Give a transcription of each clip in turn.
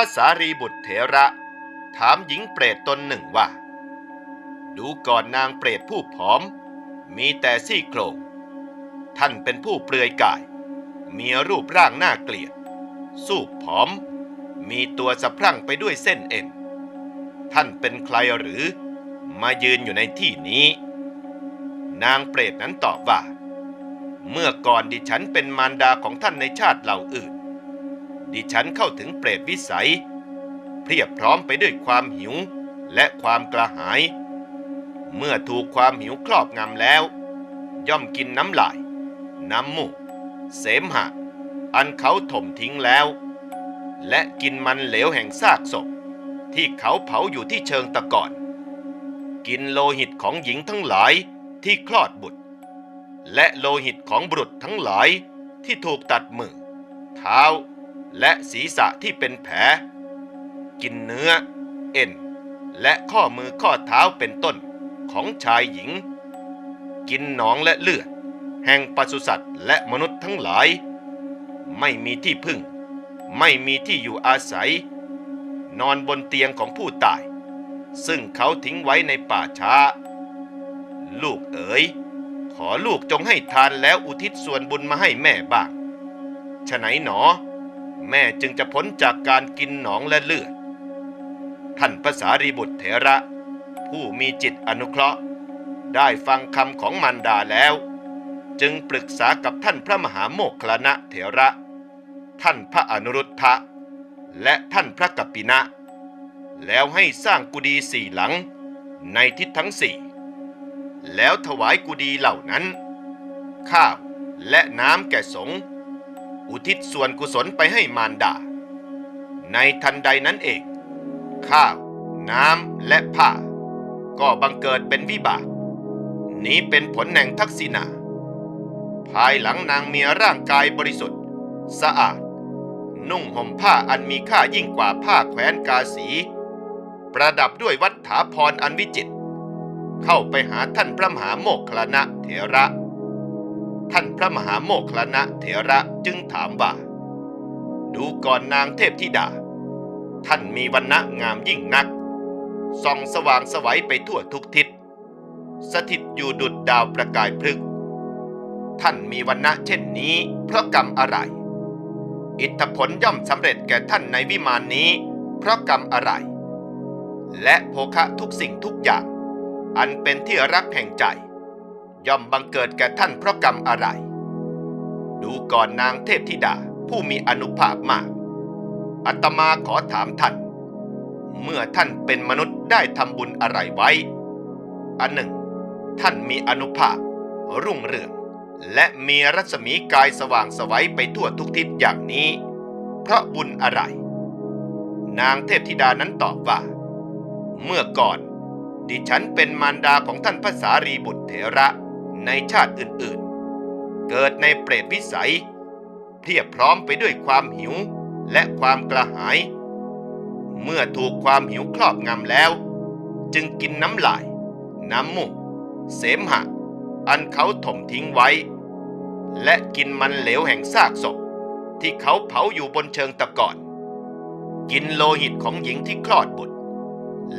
ระสารีบุตรเถระ ถามหญิงเปรตตนหนึ่งว่า ดูก่อนนางเปรตผู้ผอม มีแต่ซี่โครงท่านเป็นผู้เปลือยกาย มีรูปร่างน่าเกลียด สูบผอม มีตัวสะพรั่งไปด้วยเส้นเอ็น ท่านเป็นใครหรือ มายืนอยู่ในที่นี้ นางเปรตนั้นตอบว่า เมื่อก่อนดิฉันเป็นมารดาของท่านในชาติเหล่าอื่น ดิฉันเข้าถึงเปรตวิสัย เพียบพร้อมไปด้วยความหิวและความกระหาย เมื่อถูกความหิวครอบงำแล้ว ย่อมกินน้ำลาย น้ำมูก เสมหะ อันเขาถมทิ้งแล้ว และกินมันเหลวแห่งซากศพ ที่เขาเผาอยู่ที่เชิงตะกอน กินโลหิตของหญิงทั้งหลายที่คลอดบุตร และโลหิตของบุตรทั้งหลายที่ถูกตัดมือ เท้า และศีรษะที่เป็นแผล กินเนื้อ เอ็น และข้อมือข้อเท้าเป็นต้นของชายหญิง กินหนองและเลือด แห่งปศุสัตว์และมนุษย์ทั้งหลาย ไม่มีที่พึ่ง ไม่มีที่อยู่อาศัย นอนบนเตียงของผู้ตาย ซึ่งเขาทิ้งไว้ในป่าช้า ลูกเอ๋ยขอลูกจงให้ทานแล้วอุทิศส่วนบุญมาให้แม่บ้างฉะไหนหนอ แม่จึงจะพ้นจากการกินหนองและเลือด ท่านภาษารีบุตรเถระ ผู้มีจิตอนุเคราะห์ ได้ฟังคำของมารดาแล้ว จึงปรึกษากับท่านพระมหาโมคคลนะเถระ ท่านพระอนุรุทธะ และท่านพระกัปปินะ แล้วให้สร้างกุฏิสี่หลังในทิศทั้งสี่ แล้วถวายกุฏิเหล่านั้น ข้าวและน้ำแก่สงฆ์ อุทิศส่วนกุศลไปให้มารดา ในทันใดนั้นเอง ข้าว น้ำและผ้า ก็บังเกิดเป็นวิบาก นี้เป็นผลแห่งทักษิณาภายหลังนางเมียร่างกายบริสุทธิ์ สะอาด นุ่งห่มผ้าอันมีค่ายิ่งกว่าผ้าแขวนกาสี ประดับด้วยวัฏฐาพรอันวิจิตรเข้าไปหาท่านพระมหาโมคคลานะเถระ ท่านพระมหาโมคลนะเถระจึงถามว่า ดูก่อนนางเทพธิดา ท่านมีวันณะงามยิ่งนัก ส่องสว่างสวัยไปทั่วทุกทิศ สถิตอยู่ดุจดาวประกายพลึก ท่านมีวันณะเช่นนี้ เพราะกรรมอะไร อิทธผลย่อมสำเร็จแก่ท่านในวิมานนี้ เพราะกรรมอะไร และโภคะทุกสิ่งทุกอย่าง อันเป็นที่รักแห่งใจ ย่อมบังเกิดแก่ท่านเพราะกรรมอะไร ดูก่อนนางเทพธิดาผู้มีอนุภาพมาก อัตมาขอถามท่าน เมื่อท่านเป็นมนุษย์ได้ทำบุญอะไรไว้ อันหนึ่ง ท่านมีอนุภาพ รุ่งเรือง และมีรัศมีกายสว่างสวัยไปทั่วทุกทิศอย่างนี้ เพราะบุญอะไร นางเทพธิดานั้นตอบว่า เมื่อก่อน ดิฉันเป็นมารดาของท่านพระสารีบุตรเถระ ในชาติอื่นๆ เกิดในเปรตวิสัย เพียบพร้อมไปด้วยความหิวและความกระหาย เมื่อถูกความหิวครอบงำแล้ว จึงกินน้ำลาย น้ำมูก เสมหะ อันเขาถมทิ้งไว้ และกินมันเหลวแห่งซากศพ ที่เขาเผาอยู่บนเชิงตะกอนกินโลหิตของหญิงที่คลอดบุตร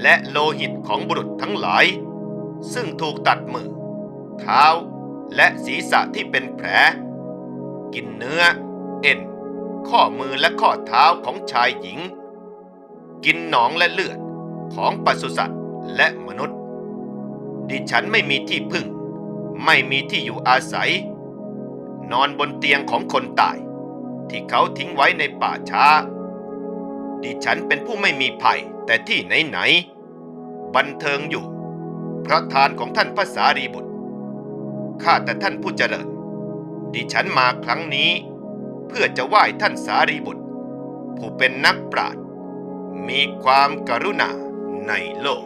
และโลหิตของบุรุษทั้งหลาย ซึ่งถูกตัดมือ เท้า และศีรษะที่เป็นแผล กินเนื้อ เอ็น ข้อมือและข้อเท้าของชายหญิง กินหนองและเลือดของปศุสัตว์และมนุษย์ ดิฉันไม่มีที่พึ่ง ไม่มีที่อยู่อาศัย นอนบนเตียงของคนตาย ที่เขาทิ้งไว้ในป่าช้า ดิฉันเป็นผู้ไม่มีภัยแต่ที่ไหนๆบันเทิงอยู่ เพราะทานของท่านพระสารีบุตร ข้าแต่ท่านผู้เจริญ ดิฉันมาครั้งนี้ เพื่อจะไหว้ท่านสารีบุตร ผู้เป็นนักปราชญ์มีความกรุณาในโลก